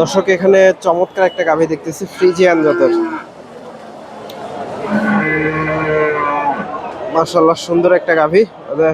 দর্শক এখানে চমৎকার একটা গাভী দেখতেছি ফ্রিজিয়ান জাতের। মার্শাল্লাহ সুন্দর একটা গাভী।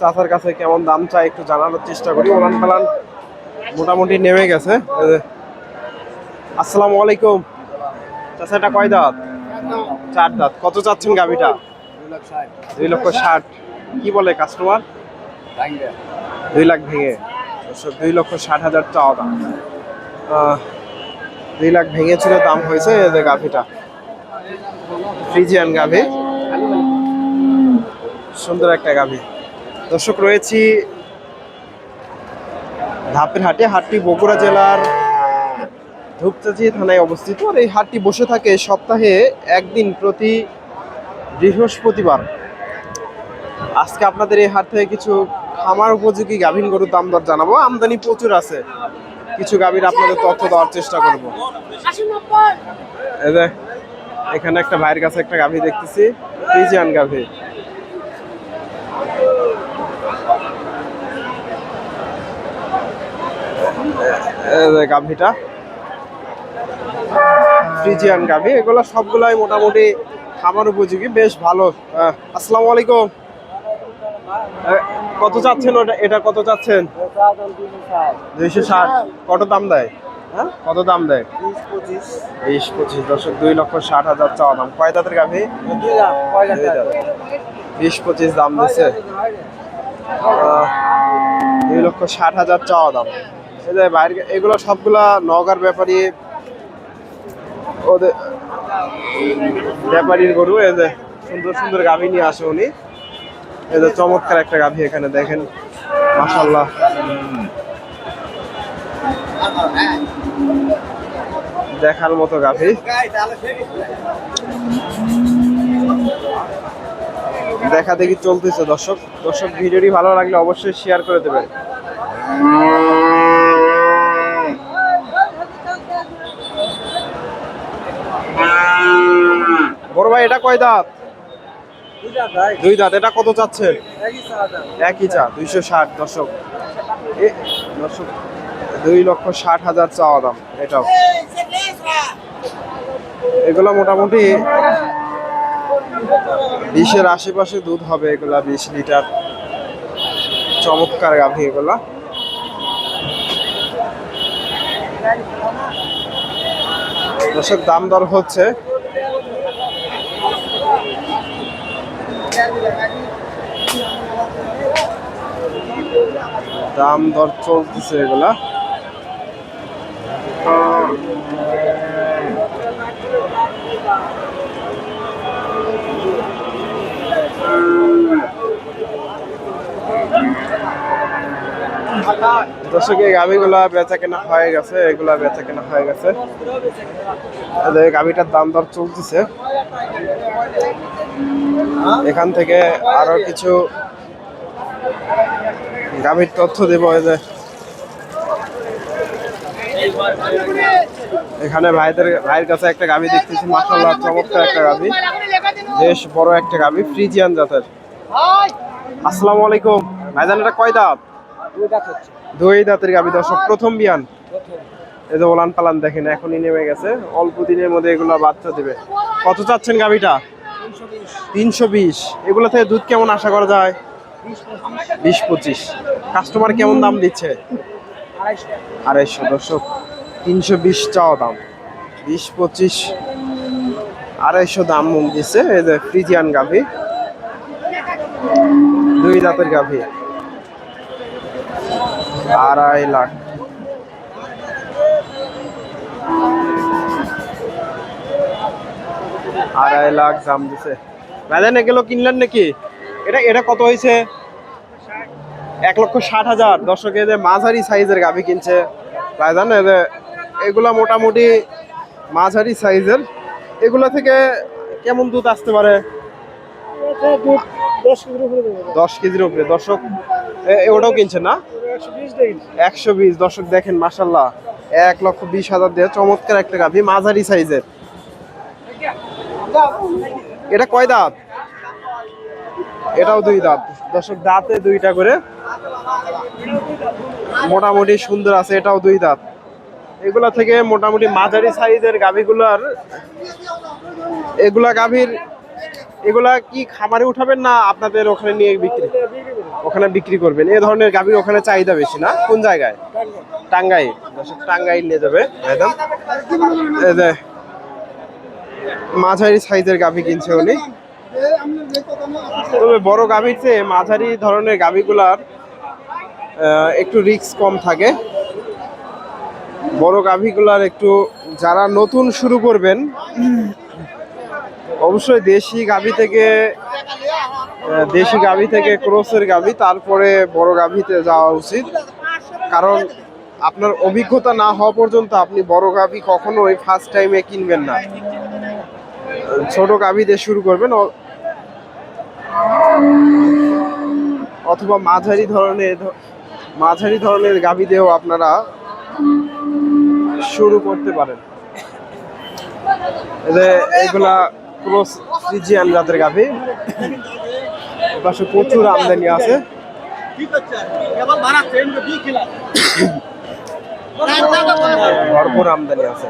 চাচার কাছে কেমন দাম চাই একটু জানানোর চেষ্টা করি। ওলান পালান মোটামুটি নেমে গেছে। আসসালামু আলাইকুম। চাচা এটা কয় দাঁত? চার দাঁত। কত চাচ্ছেন গাভীটা? দুই লক্ষ ষাট। কি বলে কাস্টমার দুই লাখ ভেঙে। দুই লক্ষ ষাট হাজার চাওয়া দাম। দুই লাখ ভেঙেছিল, দাম হয়েছে গাভীটা। ফ্রিজিয়ান গাভী। সুন্দর একটা গাভী। দর্শক, রয়েছি ধাপের হাটে, হাটটি বগুড়া জেলার ধূপচাচি থানায় অবস্থিত। আর এই হাটটি বসে থাকে সপ্তাহে একদিন প্রতি বৃহস্পতিবার। আজকে আপনাদের এই হাট থেকে কিছু খামার উপযোগী গাভীন গরুর দাম দর জানাব। আমদানি প্রচুর আছে। কিছু গাভীর আপনাদের তথ্য দেওয়ার চেষ্টা করব। এই যে, এখানে একটা ভাইয়ের কাছে একটা গাভী দেখতেছি ফ্রিজিয়ান গাভী। গাভীটা। ফ্রিজিয়ান গাভী এগুলো সবগুলাই মোটামুটি খামার উপযোগী বেশ ভালো। আসসালামু আলাইকুম। কত চাচ্ছেন ওটা? এটা কত চাচ্ছেন? দুইশো ষাট। কত দাম দেয়? হ্যাঁ? কত দাম দেয়? বিশ পঁচিশ। দশক দুই লক্ষ ষাট হাজার চাওয়া দাম। কয় দাঁতের গাভী। বিশ পঁচিশ দাম আহ, দুই লক্ষ ষাট হাজার চাওয়া দাম। এই যে বাইরে এগুলো সবগুলা নগার ব্যাপারী ওদের ব্যাপারীর গরু এই যে সুন্দর সুন্দর গাভী নিয়ে আসে উনি। যে চমৎকার একটা গাভী এখানে দেখেন। মাসাল্লাহ দেখার মতো গাভী। দেখা দেখি চলতেছে দর্শক। দর্শক, ভিডিওটি ভালো লাগলে অবশ্যই শেয়ার করে দেবেন। বড় ভাই, এটা কয় দাঁত? দুই দাঁত এটা কত চাচ্ছেন? একই চা দুইশো ষাট দর্শক। এ দর্শক দুই লক্ষ ষাট হাজার চাওয়া দাম এটাও। এগুলো মোটামুটি বিশের আশেপাশে দুধ হবে এগুলা বিশ লিটার। চমৎকার গাভী এগুলা। দর্শক দাম দর হচ্ছে। দাম দর চলতেছে এগুলা। দর্শক, এই গাভিগুলা বেচা কেনা হয়ে গেছে, এগুলা বেচা কেনা হয়ে গেছে। গাভিটার দাম দর চলতেছে। এখান থেকে আরও কিছু গাভীর তথ্য দেব এই যে। এখানে ভাইদের ভাইয়ের কাছে একটা গাভী দেখতেছি মাসাল্লাহ চমৎকার একটা গাভী। বেশ বড় একটা গাভী ফ্রিজিয়ান জাতের। আসসালামু আলাইকুম। ভাইজান এটা কয় দাঁত? দুই দাঁতের গাভী দর্শক প্রথম বিয়ান। এই যে ওলান পালান দেখেন এখনই নেমে গেছে। অল্প দিনের মধ্যে এগুলো বাচ্চা দিবে। কত চাচ্ছেন গাভীটা? তিনশো বিশ। এগুলো থেকে দুধ কেমন আশা করা যায়? বিশ পঁচিশ। কাস্টমার কেমন দাম দিচ্ছে? আড়াইশো। দর্শক, তিনশো বিশ চাওয়া দাম। বিশ পঁচিশ, আড়াইশো দাম দিচ্ছে এই যে ফ্রিজিয়ান গাভী। দুই দাঁতের গাভী। আড়াই লাখ আড়াই লাখ দাম দিছে। ভাইজান এগুলো কিনলেন নাকি? এটা এটা কত হয়েছে এক লক্ষ ষাট হাজার। দর্শক যে মাঝারি সাইজের গাভি কিনছে। ভাইজান এগুলা মোটামুটি মাঝারি সাইজের। এগুলা থেকে কেমন দুধ আসতে পারে? দশ কেজির উপরে দর্শক ওটাও কিনছেন না? একশো বিশ দর্শক দেখেন মাসাল্লাহ এক লক্ষ বিশ হাজার দিয়ে চমৎকার একটা গাভি মাঝারি সাইজের। এটা কয় দাঁত? এটাও দুই দাঁত। দর্শক, দাঁতে দুইটা করে। মোটামুটি সুন্দর আছে, এটাও দুই দাঁত। এগুলা থেকে মোটামুটি মাঝারি সাইজের গাভিগুলার, এগুলা গাভীর, এগুলা কি খামারে উঠাবেন না আপনাদের ওখানে নিয়ে বিক্রি? ওখানে বিক্রি করবেন। এ ধরনের গাভীর ওখানে চাহিদা বেশি না। কোন জায়গায়? টাঙ্গাই টাঙ্গাই নিয়ে যাবে একদম মাঝারি সাইজের গাভী কিনছে উনি। তবে বড় গাভীর চেয়ে মাঝারি ধরনের গাভীগুলার একটু রিস্ক কম থাকে। বড় গাভীগুলার একটু যারা নতুন শুরু করবেন, অবশ্যই দেশি গাভী থেকে দেশি গাভী থেকে ক্রোসের গাভী, তারপরে বড় গাভীতে যাওয়া উচিত। কারণ আপনার অভিজ্ঞতা না হওয়া পর্যন্ত আপনি বড় গাভী কখনোই ফার্স্ট টাইমে কিনবেন না। ছোট গাভী দিয়ে শুরু করবেন। অথবা মাঝারি ধরনের মাঝারি ধরনের গাভী দিয়েও আপনারা শুরু করতে পারেন। এইগুলা ক্রস ফ্রিজিয়ান জাতের গাভী। পাশে প্রচুর আমদানি আছে। ভরপুর আমদানি আছে।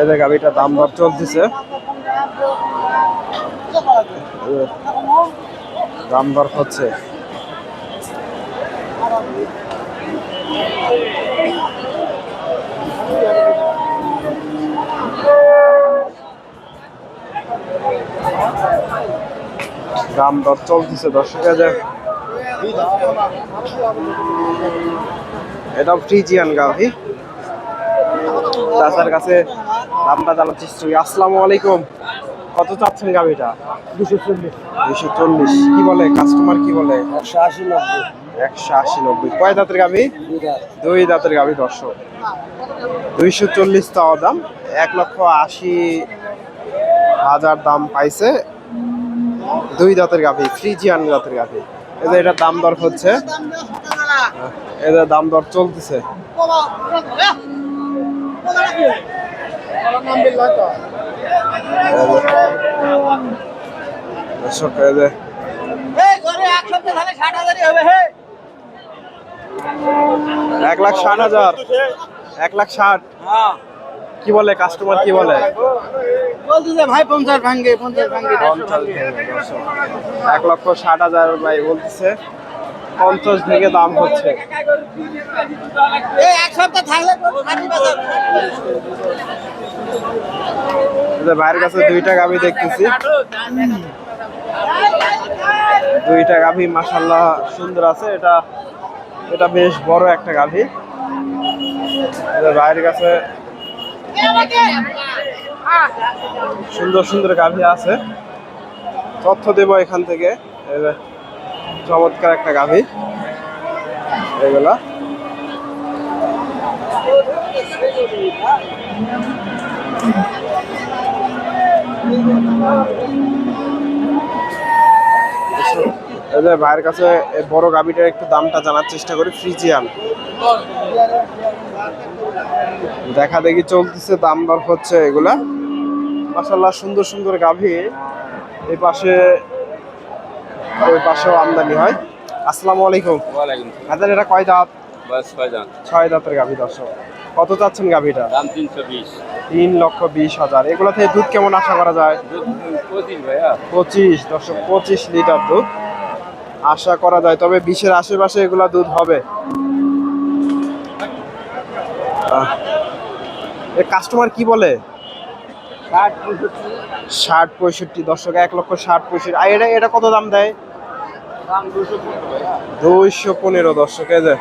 এই যে গাভীটা দাম দর চলতেছে। দাম দর হচ্ছে। দাম দর চলতেছে দর্শক হাজার এটা ফ্রিজিয়ান গাভি চাচার কাছে দামটা জানার চেষ্টা করি আসসালামু আলাইকুম। কত চাচ্ছেন গাভিটা? দুশো চল্লিশ। দুইশো চল্লিশ। কি বলে? কাস্টমার কি বলে? একশো আশি নব্বই। একশো আশি নব্বই। কয় দাঁতের গাভি? দুই দাঁতের গাভি দর্শক। দুইশো চল্লিশ টাকা দাম। এক লক্ষ আশি হাজার দাম পাইছে। দুই দাঁতের গাভি ফ্রিজিয়ান জাতের গাভি। এই যে এটার দাম দর হচ্ছে। এদের দাম দর চলতেছে। এক লাখ ষাট হাজার। এক লাখ ষাট। কি বলে কাস্টমার কি বলে? ভাই পঞ্চাশ ভাঙ্গে পঞ্চাশ ভাঙ্গে এক লক্ষ ষাট হাজার ভাই বলতেছে। পঞ্চাশ ভেঙে দাম হচ্ছে। ভাইয়ের কাছে দুইটা গাভি দেখতেছি। দুইটা গাভি মাসাল্লাহ সুন্দর আছে। এটা এটা বেশ বড় একটা গাভি। ভাইয়ের কাছে সুন্দর সুন্দর গাভি আছে। তথ্য দেব এখান থেকে। চমৎকার একটা গাভী। এগুলা। ভাইয়ের কাছে বড় গাভিটার একটু দামটা জানার চেষ্টা করি, ফ্রিজিয়ান। দেখা দেখি চলতেছে, দাম দর হচ্ছে এগুলা। মাসাল্লাহ সুন্দর সুন্দর গাভী। এই পাশে ওই পাশেও আমদানি হয়। আসসালামু আলাইকুম। হাজার এটা কয় দাঁত ছয় দাঁতের গাভী দর্শক। কত চাচ্ছেন গাভীটা? দাম তিনশো বিশ। তিন লক্ষ বিশ হাজার। এগুলো থেকে দুধ কেমন আশা করা যায়? পঁচিশ ভাইয়া। পঁচিশ দর্শক পঁচিশ লিটার দুধ আশা করা যায়। তবে বিশের আশেপাশে এগুলা দুধ হবে? কাস্টমার কি বলে? ষাট পঁয়ষট্টি ষাট পঁয়ষট্টি দর্শক এক লক্ষ ষাট পঁয়ষট্টি। আর এটা এটা কত দাম দেয়? দুইশো পনেরো দর্শক এই যে।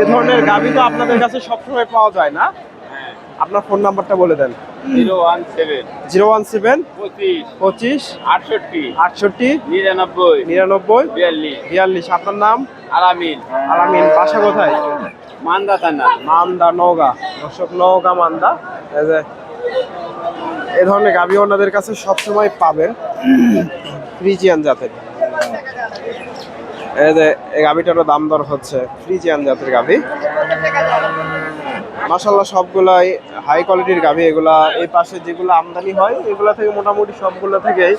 এ ধরনের গাভি তো আপনাদের কাছে সবসময় পাওয়া যায় না। হ্যাঁ আপনার ফোন নাম্বারটা বলে দেন। Zero one seven. Zero one seven. পঁচিশ। পঁচিশ। আটষট্টি। আটষট্টি। নিরানব্বই। নিরানব্বই। বিয়াল্লিশ। বিয়াল্লিশ। আপনার নাম? আলামিন। আলামিন। বাসা কোথায়? মান্দা থানা। মান্দা নওগা। দর্শক নওগা মান্দা। এই যে। এ ধরনের গাভি ওনাদের কাছে সবসময় পাবেন ফ্রিজিয়ান জাতের। এই যে, এই গাভিটারও দাম দর হচ্ছে, ফ্রিজিয়ান জাতের গাভি। মাসাল্লাহ সবগুলাই হাই কোয়ালিটির গাভি। এগুলা এই পাশে যেগুলো আমদানি হয়, এগুলা থেকে মোটামুটি সবগুলো থেকেই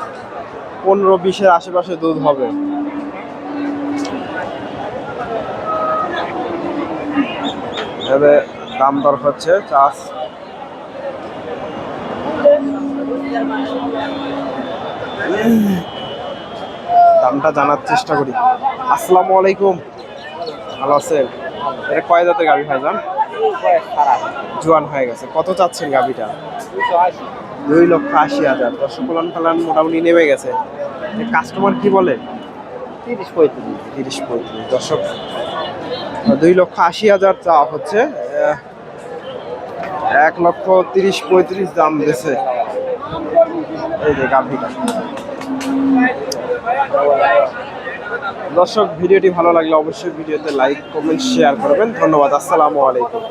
পনেরো বিশের আশেপাশে দুধ হবে। দাম দর হচ্ছে, চাষ দামটা জানার চেষ্টা করি। আসসালামু আলাইকুম। ভালো আছেন? এটা কয় জাতের গাভি ভাইজান? জোয়ান হয়ে গেছে। কত চাচ্ছেন গাভিটা দুই লক্ষ আশি হাজার। দর্শক ফলন ফলান মোটামুটি নেমে গেছে। কাস্টমার কি বলে? তিরিশ পঁয়ত্রিশ। তিরিশ পঁয়ত্রিশ। দর্শক দুই লক্ষ আশি হাজার চাওয়া হচ্ছে। এক লক্ষ তিরিশ পঁয়ত্রিশ দাম দিয়েছে এই যে গাভীটা দর্শক, ভিডিওটি ভালো লাগলে অবশ্যই ভিডিওতে লাইক, কমেন্ট, শেয়ার করবেন। ধন্যবাদ, আসসালামু আলাইকুম।